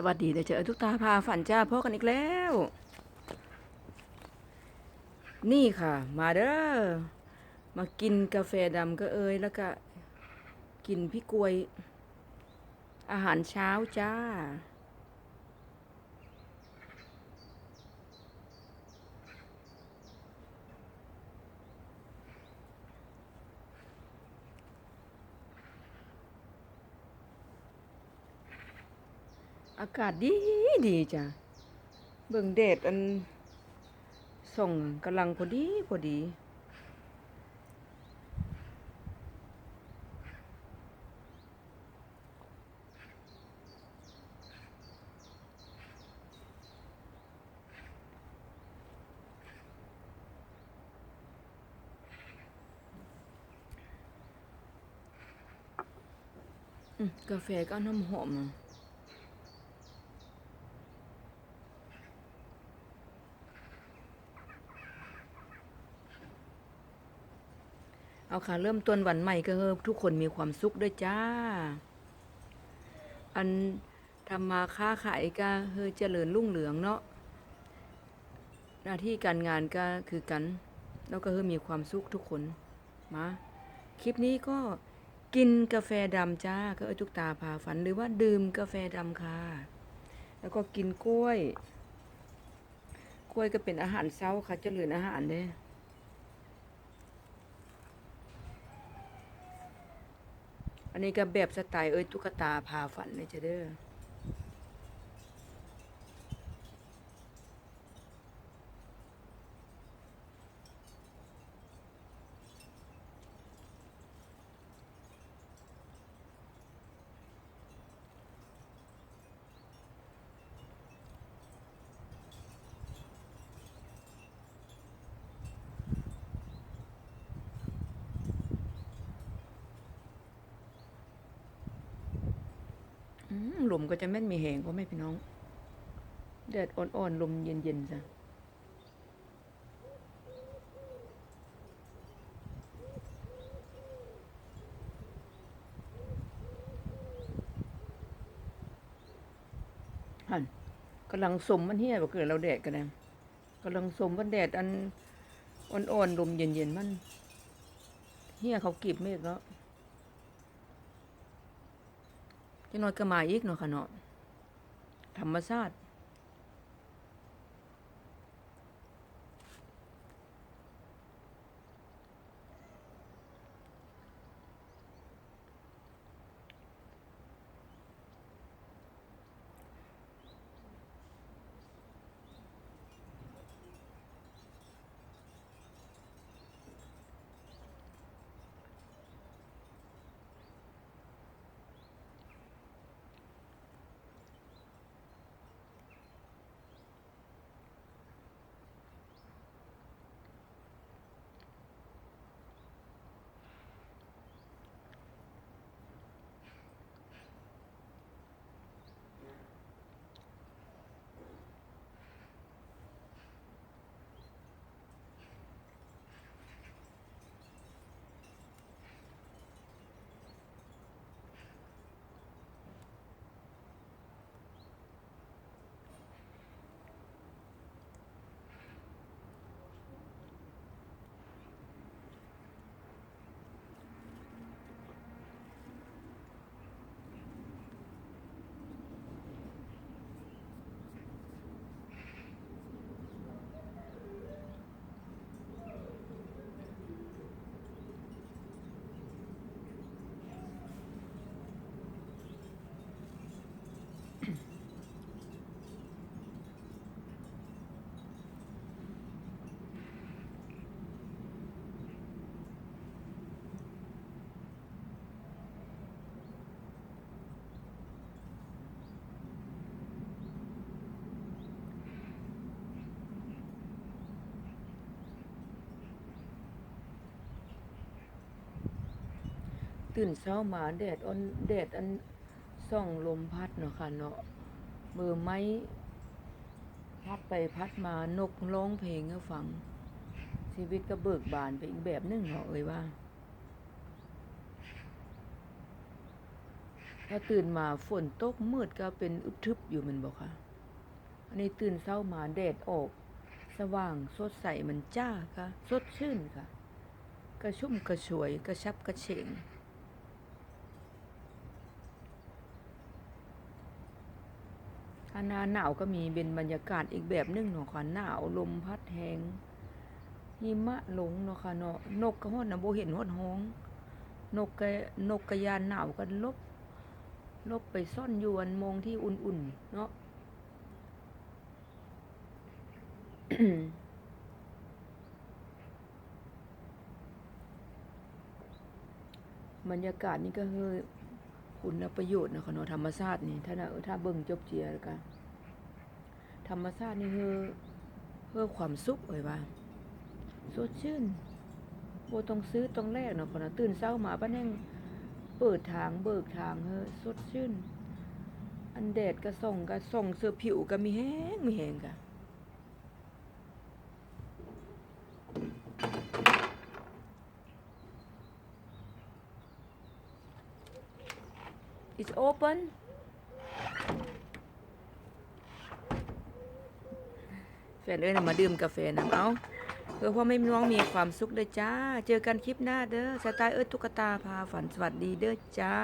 สวัสดีเดี๋ยวเจอทุกตาพาฝันจ้าพ่อกันอีกแล้ว นี่ค่ะ มาเด้อมากินกาแฟดำก็เอ้ยแล้วก็ กินพี่กล้วย อาหารเช้าจ้า อากาศดีดีจ้ะ เบิ่งแดดอันส่งกำลังพอดีพอดีกาแฟก็น้ำหอมมา เอาค่ะ เริ่มต้นวันใหม่ก็ทุกคนมีความสุขด้วยจ้า อันทำมาค้าขายก็เฮอเจริญรุ่งเรืองเนาะหน้าที่การงานก็คือกัน แล้วก็เฮอมีความสุขทุกคนมาคลิปนี้ก็กินกาแฟดำจ้าก็เออทุกตาพาฝันหรือว่าดื่มกาแฟดำค่ะ แล้วก็กินกล้วย กล้วยก็เป็นอาหารเช้าค่ะเจริญอาหารเด้ อันนี้ก็แบบสไตล์เอ้ยตุ๊กตาพาฝันเลยจะเด้อ อืมลมก็จะแม่นมีแหงก็ไม่พี่น้องแดดอ่อนๆลมเย็นๆจ้ะหันกำลังสมมันเฮียบ่เกิดเราแดดกันนะกำลังสมมันแดดอันอ่อนๆลมเย็นๆมันเฮียเขากีบเมฆแล้ว จะ น้อยก็มาอีกเนาะค่ะเนาะธรรมชาติ ตื่นเช้ามาแดดอ่อนแดดอันส่องลมพัดเนาะค่ะเนาะมือไม้พัดไปพัดมานกร้องเพลงให้ฟัง ชีวิตก็เบิกบานไปอีกแบบหนึงเนาะเอ่ยว่าถ้าตื่นมาฝนตกมืดก็เป็นอึบทึบอยู่มันบอกค่ะ อันนี้ตื่นเช้ามาแดดออก สว่างสดใสมันจ้าค่ะ สดชื่นค่ะ กระชุ่มกระชวยกระชับกระเฉงาหนาหนาวก็มีเป็นบรรยากาศอีกแบบหนึงเนาะค่ะหนาวลมพัดแหงหิมะหลงเนาะค่ะเนาะนกกระฮอดนะบ่เห็นฮอดฮ้องนกกระนกกระยานหนาวก็ลบ ลบไปซ่อนอยู่อันมองที่อุ่นๆเนาะบรรยากาศนี่ก็คือ คุณประโยชน์นะคะเนาะธรรมชาตินี่ถ้านะถ้าเบิ่งจบเจียแล้วก็ธรรมชาตินี่คือเพื่อความสุขเอ่ยว่าสดชื่นโบต้องซื้อต้องแลกเนาะคนะตื่นเช้ามาป้าแน่งเปิดทางเบิกทางเฮ้อสดชื่น อันแดดก็ส่องก็ส่องเสื้อผิวก็มีแห้งมีแห้งกะ It's open แฟนเอ้ยมาดื่มกาแฟนะเอาเพื่อพ่อไม่พี่น้องมีความสุขเด้อจ้า เจอกันคลิปหน้าเด้อสไตล์เอิร์ธตุ๊กตาพาฝันสวัสดีเด้อจ้า